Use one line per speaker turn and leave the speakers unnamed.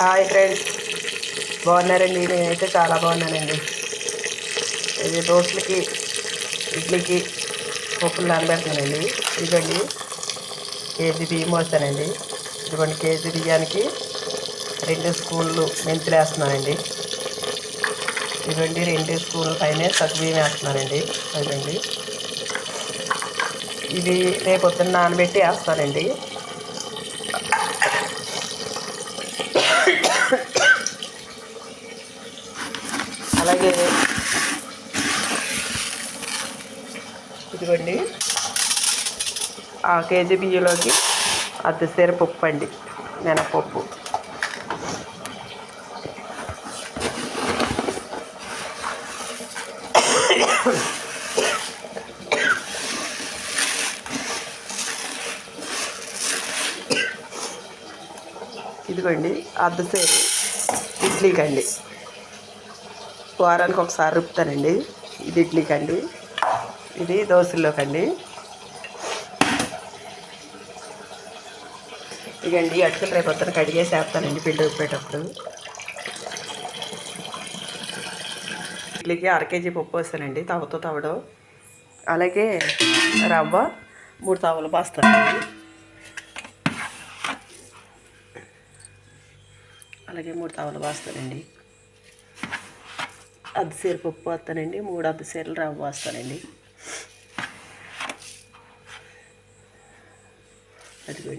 Hi friends. బాగున్నారండి? నేనైతే చాలా బాగున్నానండి. ఇది దోశలకి ఇడ్లీకి పప్పులు నానబెడుతున్నానండి. ఇదిగోండి. కేజీ బియ్యం వస్తానండి ఇదిగోండి కేజీ బియ్యానికి రెండు స్కూళ్ళు మెంతులు వేస్తున్నానండి. ఇదిగోండి రెండు స్కూళ్ళ పైన సగ్గుబియ్యం వేస్తున్నానండి. అదండి ఇది రేపు పొద్దున్న నానబెట్టి వేస్తానండి అలాగే ఇదిగోండి. ఆ కేజీ బియ్యంలోకి అద్దెసేర పప్పు అండి మినపప్పు. ఇదిగోండి అద్దసేరు ఇడ్లీకండి వారానికి ఒకసారి రుపుతానండి ఇది ఇడ్లీకండి ఇది దోశల్లోకండి. ఇదండి అటుకులు రేపు పొద్దున కడిగేసి వేస్తానండి పిండి ఉప్పేటప్పుడు ఇడ్లీకి అర కేజీ పప్పు వేస్తానండి తవ్వతో తవ్వడం. అలాగే రవ్వ మూడు తవ్వలు పోస్తానండి అలాగే మూడు తవలు పాస్తానండి. అద్దసేరు పప్పు వస్తానండి మూడు అద్దసేరులు రవ్వ వస్తానండి. അടിപൊളി